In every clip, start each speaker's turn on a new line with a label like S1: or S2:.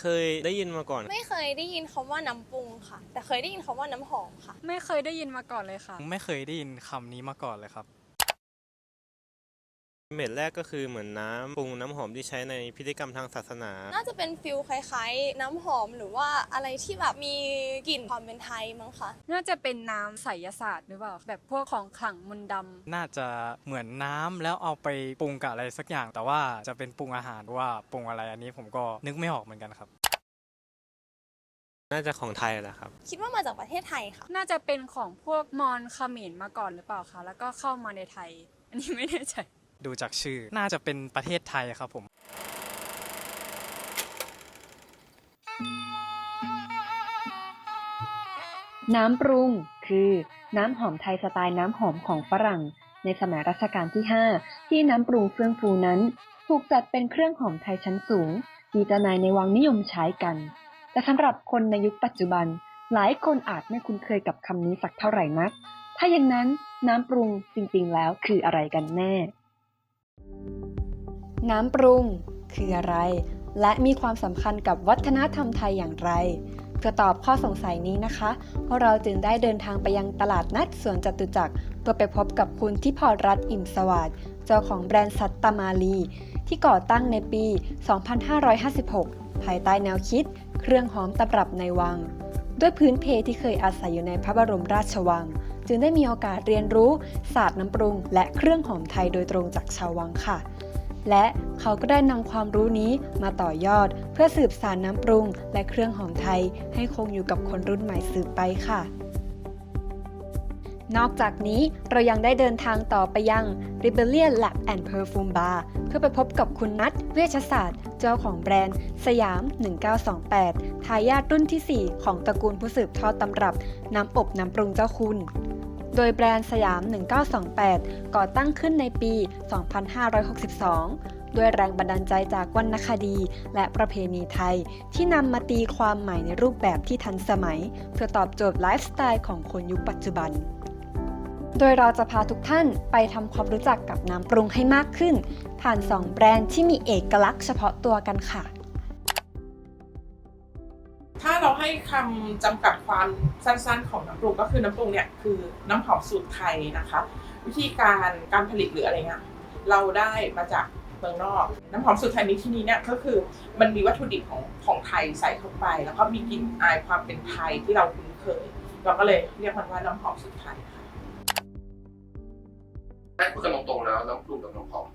S1: เคยได้ยินมาก่อน
S2: ไม่เคยได้ยินคำว่าน้ำปรุงค่ะ แต่เคยได้ยินคำว่าน้ำหอมค่ะ
S3: ไม่เคยได้ยินมาก่อนเลยค่ะ
S4: ไม่เคยได้ยินคำนี้มาก่อนเลยครับ
S1: เม็ดแรกก็คือเหมือนน้ำปรุงน้ำหอมที่ใช้ในพิธีกรรมทางศาสนา
S2: น่าจะเป็นฟิลคล้ายๆ น้ำหอมหรือว่าอะไรที่แบบมีกลิ่นความเป็นไทยมั้งคะ
S3: น่าจะเป็นน้ำไสยศาสตร์หรือเปล่าแบบพวกของขลังมนต์ดำ
S4: น่าจะเหมือนน้ำแล้วเอาไปปรุงกับอะไรสักอย่าง แต่ว่าจะเป็นปรุงอาหารหรือว่าปรุงอะไรอันนี้ผมก็นึกไม่ออกเหมือนกันครับ
S1: น่าจะของไทยแหละครับ
S2: คิดว่ามาจากประเทศไทยค่ะ
S3: น่าจะเป็นของพวกมอญเขมรมาก่อนหรือเปล่าคะแล้วก็เข้ามาในไทย อันนี้ไม่แน่ใจ
S4: ดูจากชื่อ น่าจะเป็นประเทศไทยครับผม
S5: น้ำปรุงคือน้ำหอมไทยสไตล์น้ำหอมของฝรั่ง ในสมัยรัชกาลที่ 5 ที่น้ำปรุงเฟื่องฟูนั้น ถูกจัดเป็นเครื่องหอมไทยชั้นสูงที่เจ้านายในวังนิยมใช้กัน แต่สำหรับคนในยุคปัจจุบัน หลายคนอาจไม่คุ้นเคยกับคำนี้สักเท่าไหร่นัก ถ้าอย่างนั้นน้ำปรุงจริงๆแล้วคืออะไรกันแน่ น้ำปรุง คืออะไร และมีความสำคัญกับวัฒนธรรมไทยอย่างไรเพื่อตอบข้อสงสัยนี้นะคะพวกเราจึงได้เดินทางไปยังตลาดนัดสวนจตุจักรเพื่อไปพบกับคุณทิพรรัตน์อิ่มสวัสดิ์เจ้าของแบรนด์สัตตมาลี ที่ก่อตั้งในปี 2556 ภายใต้แนวคิด เครื่องหอมตำรับในวัง ด้วยพื้นเพที่เคยอาศัยอยู่ในพระบรมราชวัง จึงได้มีโอกาสเรียนรู้ศาสตร์น้ำปรุง และเครื่องหอมไทยโดยตรงจากชาววังค่ะ และเขาก็ได้นำความรู้นี้มาต่อยอด เพื่อสืบสานน้ำปรุง และเครื่องหอมไทย ให้คงอยู่กับคนรุ่นใหม่สืบไปค่ะ นอกจากนี้เรายังได้เดินทางต่อไปยัง Rebellion Lab and Perfume Bar เพื่อไปพบกับคุณนัทเวชศาสตร์ เจ้าของแบรนด์ สยาม 1928 ทายาทรุ่นที่ 4 ของตระกูลผู้สืบทอดตำรับ น้ำอบน้ำปรุงเจ้าคุณ โดยแบรนด์สยาม 1928 ก่อตั้งขึ้นในปี 2562 ด้วยแรงบันดาลใจจากวรรณคดีและประเพณีไทย ที่นำมาตีความใหม่ในรูปแบบที่ทันสมัย เพื่อตอบโจทย์ไลฟ์สไตล์ของคนยุคปัจจุบันโดยเราจะพาทุกท่านไปทำความรู้จักกับน้ำปรุงให้มากขึ้น ผ่าน 2 แบรนด์ที่มีเอกลักษณ์เฉพาะตัวกันค่ะ
S6: ถ้าเราให้คำจำกัดความสั้นๆ ของน้ำปรุงก็คือน้ำปรุงเนี่ยคือน้ำหอมสูตรไทยนะคะ วิธีการการผลิตหรืออะไรเงี้ยเราได้มาจากเมืองนอก น้ำหอมสูตรไทยในที่นี้เนี่ยก็คือมันมีวัตถุดิบของของไทยใส่เข้าไป แล้วก็มีกลิ่นอายความเป็นไทยที่เราคุ้นเคย เราก็เลยเรียกมันว่าน้ำหอมสูตรไทยค่ะ
S7: แม่พูดกันตรงๆแล้วน้ำปรุงกับน้ำหอม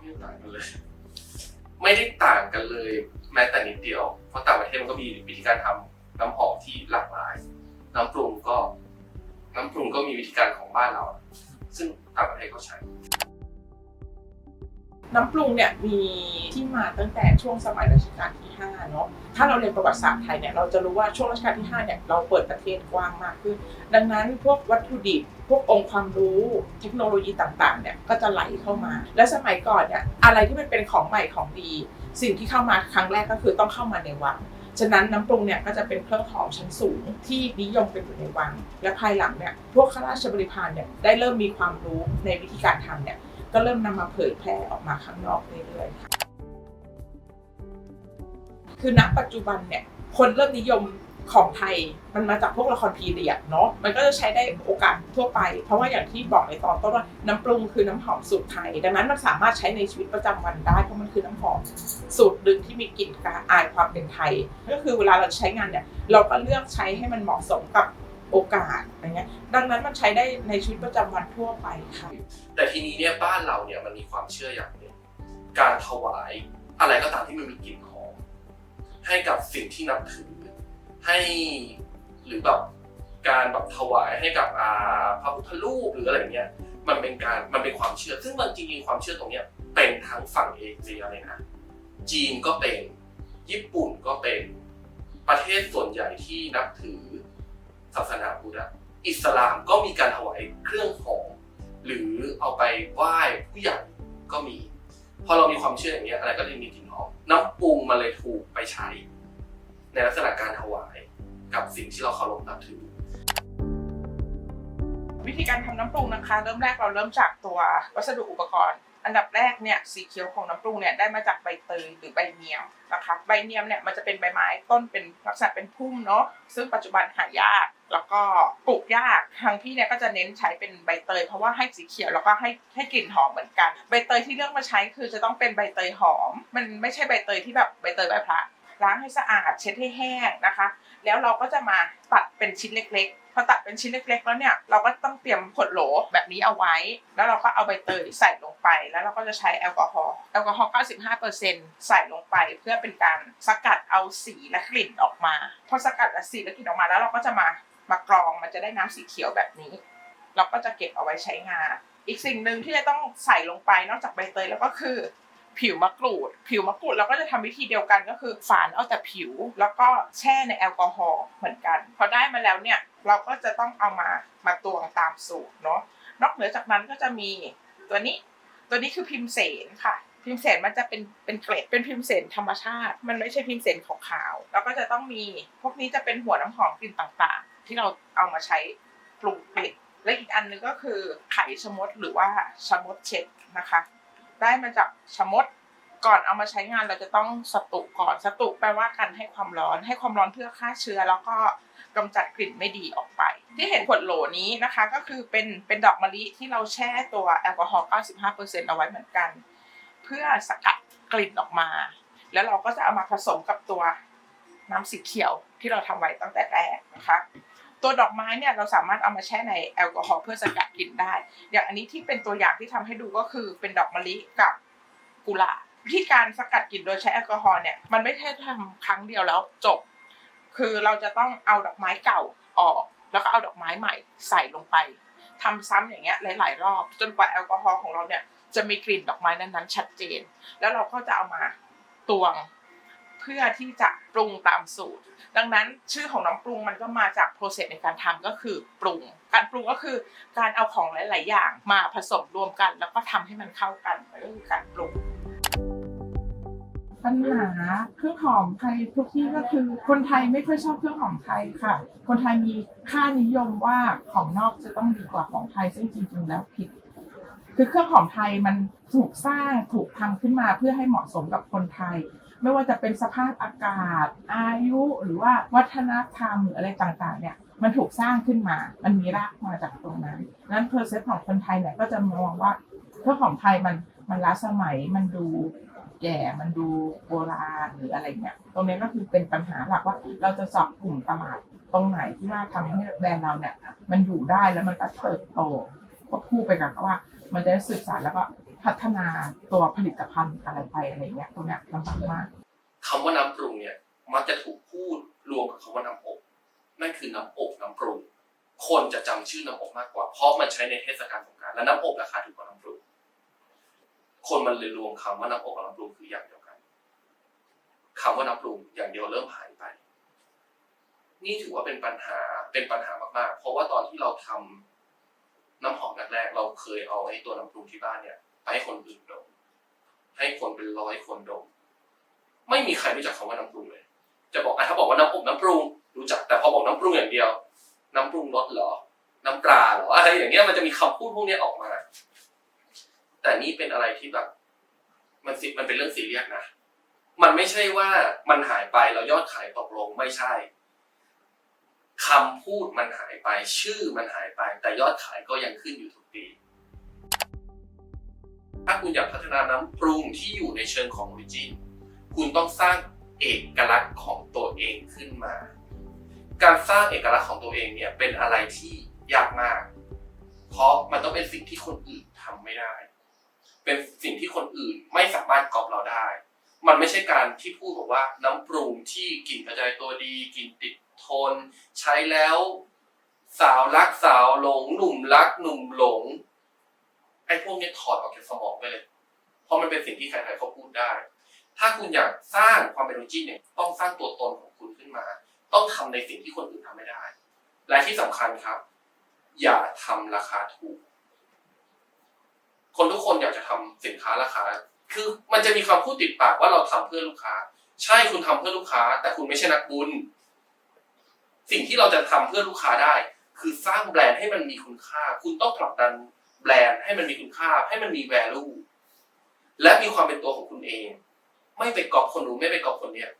S7: ไม่ต่างกันเลย ไม่ได้ต่างกันเลย ม้แต่นิดเดียว เพราะต่างประเทศมันก็มีวิธีการทำน้ำหอมที่หลากหลาย น้ำปรุงก็ น้ำปรุงก็มีวิธีการของบ้านเรา ซึ่งต่างประเทศก็ใช้
S6: น้ำปรุงเนี่ยมีที่มาตั้งแต่ช่วงสมัยรัชกาลที่5เนาะถ้าเราเรียนประวัติศาสตร์ไทยเนี่ยเราจะรู้ว่าช่วงรัชกาลที่5เนี่ยเราเปิดประเทศกว้างมากขึ้น ดังนั้นพวกวัตถุดิบพวกองค์ความรู้เทคโนโลยีต่างๆเนี่ยก็จะไหลเข้ามา และสมัยก่อนเนี่ยอะไรที่มันเป็นของใหม่ของดี สิ่งที่เข้ามาครั้งแรกก็คือต้องเข้ามาในวังฉะนั้นน้ำปรุงเนี่ยก็จะเป็นเครื่องหอมชั้นสูงที่นิยมเป็นอยู่ในวัง และภายหลังเนี่ยพวกข้าราชบริพารเนี่ยได้เริ่มมีความรู้ในวิธีการทำเนี่ยก็เริ่มนำมาเผยแพร่ออกมาข้างนอกเรื่อยๆค่ะคือณปัจจุบันเนี่ยคนเริ่มนิยม ของไทยมันมาจากพวกละครพีเรียดเนาะมันก็จะใช้ได้โอกาสทั่วไป เพราะว่าอย่างที่บอกในตอนต้นว่าน้ำปรุงคือน้ำหอมสูตรไทย ดังนั้นมันสามารถใช้ในชีวิตประจำวันได้เพราะมันคือน้ำหอมสูตรดึงที่มีกลิ่นกาอายความเป็นไทย ก็คือเวลาเราใช้งานเนี่ยเราก็เลือกใช้ให้มันเหมาะสมกับโอกาสอะไรเงี้ยดังนั้นมันใช้ได้ในชีวิตประจำวันทั่วไปค่ะ
S7: แต่ทีนี้เนี่ยบ้านเราเนี่ยมันมีความเชื่ออย่างหนึ่งการถวายอะไรก็ตามที่มันมีกลิ่นหอมให้กับสิ่งที่นับถือ ให้หรือแบบการแบบถวายให้กับอาพระพุทธรูปหรืออะไรเงี้ยมันเป็นการมันเป็นความเชื่อ ซึ่งมันจริงๆความเชื่อตรงเนี้ยเป็นทั้งฝั่งเอเชียเลยนะจีนก็เป็นญี่ปุ่นก็เป็นประเทศส่วนใหญ่ที่นับถือศาสนาพุทธอิสลามก็มีการถวายเครื่องหอมหรือเอาไปไหว้ผู้ใหญ่ก็มีพอเรามีความเชื่ออย่างเงี้ยอะไรก็เลยมีกลิ่นหอมน้ำปรุงมาเลยถูกไปใช้ ในลักษณะการถวาย กับสิ่งที่เราเคารพนับถือ
S6: วิธีการทำน้ำปรุงนะคะ เริ่มแรกเราเริ่มจากตัววัสดุอุปกรณ์ อันดับแรกเนี่ยสีเขียวของน้ำปรุงเนี่ยได้มาจากใบเตยหรือใบเนียมนะคะใบเนียมเนี่ยมันจะเป็นใบไม้ต้นเป็นลักษณะเป็นพุ่มเนาะซึ่งปัจจุบันหายากแล้วก็ปลูกยากทางพี่เนี่ยก็จะเน้นใช้เป็นใบเตย เพราะว่าให้สีเขียวแล้วก็ให้ให้กลิ่นหอมเหมือนกัน ใบเตยที่เลือกมาใช้คือจะต้องเป็นใบเตยหอม มันไม่ใช่ใบเตยที่แบบใบเตยใบพระ ล้างให้สะอาดเช็ดให้แห้งนะคะ แล้วเราก็จะมาตัดเป็นชิ้นเล็กๆพอตัดเป็นชิ้นเล็กๆ แล้วเนี่ยเราก็ต้องเตรียมขวดโหลแบบนี้เอาไว้ แล้วเราก็เอาใบเตยใส่ลงไป แล้วเราก็จะใช้แอลกอฮอล์แอลกอฮอล์95%ใส่ลงไป เพื่อเป็นการสกัดเอาสีและกลิ่นออกมาพอสกัดสีและกลิ่นออกมาแล้วเราก็จะมามากรองมันจะได้น้ำสีเขียวแบบนี้ เราก็จะเก็บเอาไว้ใช้งาน อีกสิ่งหนึ่งที่จะต้องใส่ลงไปนอกจากใบเตยแล้วก็คือ ผิวมะกรูด ผิวมะกรูดเราก็จะทำวิธีเดียวกันก็คือฝานเอาแต่ผิว แล้วก็แช่ในแอลกอฮอล์เหมือนกัน พอได้มาแล้วเนี่ยเราก็จะต้องเอามามาตวงตามสูตรเนาะนอกเหนือจากนั้นก็จะมีตัวนี้ตัวนี้คือพิมเสนค่ะ พิมเสนมันจะเป็นเป็นเกล็ดเป็นพิมเสนธรรมชาติ มันไม่ใช่พิมเสนขาวๆแล้วก็จะต้องมีพวกนี้จะเป็นหัวน้ำหอมกลิ่นต่างๆ ที่เราเอามาใช้ปรุงกลิ่นและอีกอันหนึงก็คือไข่ชะมดหรือว่าชะมดเช็ดนะคะ ได้มาจากชะมดก่อนเอามาใช้งานเราจะต้องสตุก่อนสตุแปลว่าการให้ความร้อน ให้ความร้อนเพื่อฆ่าเชื้อ แล้วก็กำจัดกลิ่นไม่ดีออกไป ที่เห็นขวดโหลนี้นะคะ ก็คือเป็นเป็นดอกมะลิที่เราแช่ตัวแอลกอฮอล์95%เอาไว้เหมือนกัน เพื่อสกัดกลิ่นออกมา แล้วเราก็จะเอามาผสมกับตัวน้ำสีเขียวที่เราทำไว้ตั้งแต่แรกนะคะ ตัวดอกไม้เนี่ยเราสามารถเอามาแช่ในแอลกอฮอล์เพื่อสกัดกลิ่นได้ อย่างอันนี้ที่เป็นตัวอย่างที่ทำให้ดูก็คือเป็นดอกมะลิกับกุหลาบวิธีการสกัดกลิ่นโดยใช้แอลกอฮอล์เนี่ยมันไม่ใช่ทำครั้งเดียวแล้วจบ คือเราจะต้องเอาดอกไม้เก่าออก แล้วก็เอาดอกไม้ใหม่ใส่ลงไปทำซ้ำอย่างเงี้ยหลาย ๆ รอบ จนกว่าแอลกอฮอล์ของเราเนี่ยจะมีกลิ่นดอกไม้นั้นๆชัดเจน แล้วเราก็จะเอามาตวง พื่อที่จะปรุงตามสูตร ดังนั้นชื่อของน้ำปรุงมันก็มาจากโปรเซสในการทำก็คือปรุง การปรุงก็คือการเอาของหลาย ๆ อย่างมาผสมรวมกัน แล้วก็ทำให้มันเข้ากันนั่นก็คือการปรุงปัญหาเครื่องหอมไทยทุกที่ก็คือคนไทยไม่ค่อยชอบเครื่องหอมไทยค่ะ คนไทยมีค่านิยมว่าของนอกจะต้องดีกว่าของไทยซึ่งจริง ๆ แล้วผิด คือเครื่องหอมไทยมันถูกสร้างถูกทำขึ้นมาเพื่อให้เหมาะสมกับคนไทย ไม่ว่าจะเป็นสภาพอากาศ อายุหรือว่าวัฒนธรรมหรืออะไรต่างๆเนี่ยมันถูกสร้างขึ้นมา มันมีรากมาจากตรงนั้นนั้นเพอร์เซปของคนไทยเนี่ยก็จะมองว่าเครื่องหอมไทยมันมันล้าสมัยมันดูแก่มันดูโบราณหรืออะไรเงี้ยตรงนี้ก็คือเป็นปัญหาหลักว่า เราจะเจาะกลุ่มตลาดตรงไหนที่ว่าทำให้แบรนด์เราเนี่ย มันอยู่ได้แล้วมันก็เติบโตควบคู่ไปกับว่า มันจะสื่อสารแล้วก็ พัฒนาตัวผลิตภัณฑ์อะไรไปอะไรเงี้ยตรงเนี้ยลำบากมาก
S7: คำว่าน้ำปรุงเนี่ยมักจะถูกพูดรวมกับคำว่าน้ำอบนั่นคือน้ำอบน้ำปรุง คนจะจำชื่อน้ำอบมากกว่า เพราะมันใช้ในเทศกาลสงกานต์และน้ำอบราคาถูกกว่าน้ำปรุงคนมันเลยรวมคำว่าน้ำอบกับน้ำปรุงคืออย่างเดียวกันคำว่าน้ำปรุงอย่างเดียวเริ่มหายไป นี่ถือว่าเป็นปัญหาเป็นปัญหามากๆ เพราะว่าตอนที่เราทำน้ำหอมแรกๆเราเคยเอาไอ้ตัวน้ำปรุงที่บ้านเนี่ย ให้คนอื่นดม ให้คนเป็นร้อยคนดม ไม่มีใครรู้จักคำว่าน้ำปรุงเลย จะบอกอะถ้าบอกว่าน้ำอบน้ำปรุง รู้จักแต่พอบอกน้ำปรุงอย่างเดียว น้ำปรุงรสเหรอ น้ำปลาเหรออะไรอย่างเงี้ยมันจะมีคำพูดพวกนี้ออกมา แต่นี่เป็นอะไรที่แบบมันสิมันเป็นเรื่องซีเรียสนะมันไม่ใช่ว่ามันหายไปแล้วยอดขายตกลงไม่ใช่คำพูดมันหายไป ชื่อมันหายไป แต่ยอดขายก็ยังขึ้นอยู่ทุกปี ถ้าคุณอยากพัฒนาน้ำปรุงที่อยู่ในเชิงของออริจินคุณต้องสร้างเอกลักษณ์ของตัวเองขึ้นมา การสร้างเอกลักษณ์ของตัวเองเนี่ยเป็นอะไรที่ยากมาก เพราะมันต้องเป็นสิ่งที่คนอื่นทำไม่ได้ เป็นสิ่งที่คนอื่นไม่สามารถกอปเราได้ มันไม่ใช่การที่พูดบอกว่าน้ำปรุงที่กลิ่นกระจายตัวดีกลิ่นติดทน ใช้แล้ว สาวรักสาวหลง หนุ่มรักหนุ่มหลง ไอ้พวกนี้ถอดออกจากสมองไปเลย เพราะมันเป็นสิ่งที่ใครๆเขาพูดได้ ถ้าคุณอยากสร้างความเป็นออริจินเนี่ยต้องสร้างตัวตนของคุณขึ้นมา ต้องทำในสิ่งที่คนอื่นทำไม่ได้ และที่สำคัญครับ อย่าทำราคาถูก คนทุกคนอยากจะทำสินค้าราคา คือมันจะมีคำพูดติดปากว่าเราทำเพื่อลูกค้า ใช่คุณทำเพื่อลูกค้า แต่คุณไม่ใช่นักบุญ สิ่งที่เราจะทำเพื่อลูกค้าได้ คือสร้างแบรนด์ให้มันมีคุณค่า คุณต้องผลักดัน แบรนด์ให้มันมีคุณค่า ให้มันมี value และมีความเป็นตัวของคุณเอง ไม่ไปกอปคนนู้ไม่ไปกอปคนเนี้ย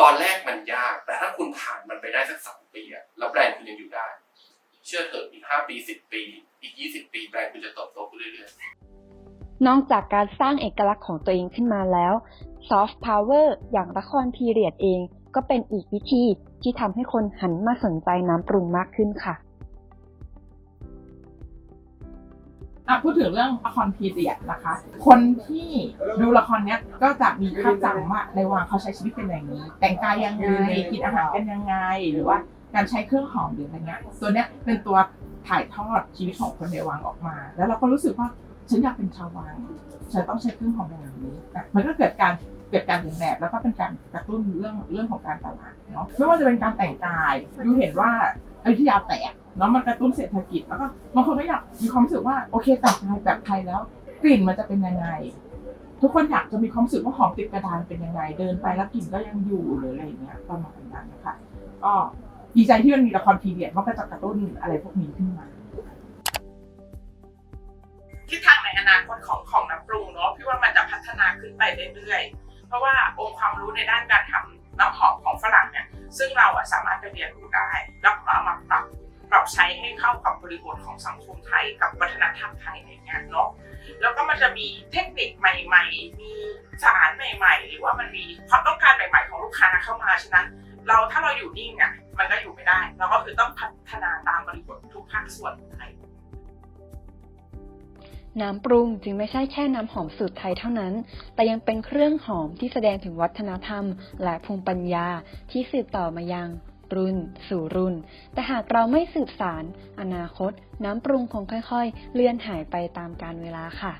S7: ตอนแรกมันยาก แต่ถ้าคุณผ่านมันไปได้สักสามปีอะแล้วแบรนด์คุณยังอยู่ได้ เชื่อเถอะอีกห้าปีสิบปี อีกยี่สิบปีแบรนด์คุณจะเติบโตขึ้นเรื่อยๆ
S5: นอกจากการสร้างเอกลักษณ์ของตัวเองขึ้นมาแล้ว Soft Power อย่างละครพีเรียดเอง ก็เป็นอีกวิธีที่ทำให้คนหันมาสนใจน้ำปรุงมากขึ้นค่ะ
S6: อะพูดถึงเรื่องละครพีเรียดนะคะ คนที่ดูละครเนี้ยก็จะมีภาพจำว่าในวังเขาใช้ชีวิตเป็นอย่างนี้ แต่งกายยังไงกินอาหารกันยังไง หรือว่าการใช้เครื่องหอมหรืออะไรเงี้ยตัวเนี้ยเป็นตัวถ่ายทอดชีวิตของคนในวังออกมา แล้วเราก็รู้สึกว่าฉันอยากเป็นชาววังฉันต้องใช้เครื่องหอมแบบนี้อะมันก็เกิดการเกิดการเปลี่ยนแบบแล้วก็เป็นการกระตุ้นเรื่องเรื่องของการตลาดเนาะไม่ว่าจะเป็นการแต่งกายดูเห็นว่าอยุธยาแตก เนาะมันกระตุ้นเศรษฐกิจแล้วก็บางคนก็อยากมีความรู้สึกว่าโอเคแต่งกายแบบไทยแล้ว กลิ่นมันจะเป็นยังไง ทุกคนอยากจะมีความรู้สึกว่าหอมติดกระดานเป็นยังไง เดินไปแล้วกลิ่นก็ยังอยู่หรืออะไรอย่างเงี้ยประมาณนั้นนะคะก็ดีใจที่มันมีละครพีเรียดมันก็จะกระตุ้นอะไรพวกนี้ขึ้นมาทิศทางในอนาคตของของน้ำปรุงเนาะพี่ว่ามันจะพัฒนาขึ้นไปเรื่อยๆเพราะว่าองค์ความรู้ในด้านการทำน้ำหอมของฝรั่งเนี่ยซึ่ง ริบทของสังคมไทยกับวัฒนธรรมไทยอะไรเงี้ยเนาะแล้วก็มันจะมีเทคนิคใหม่ๆ มีสารใหม่ ๆ หรือว่ามันมีความต้องการใหม่ ๆ ของลูกค้าเข้ามาฉะนั้นเราถ้าเราอยู่นิ่งอะมันก็อยู่ไม่ได้ เราก็คือต้องพัฒนาตามบริบททุกภาคส่วนไทย
S5: น้ำปรุงจึงไม่ใช่แค่น้ำหอมสูตรไทยเท่านั้น แต่ยังเป็นเครื่องหอมที่แสดงถึงวัฒนธรรม และภูมิปัญญาที่สืบต่อมายัง รุ่น สู่รุ่น แต่หากเราไม่สืบสาร อนาคต น้ำปรุงคงค่อยๆ เลื่อนหายไปตามกาลเวลาค่ะ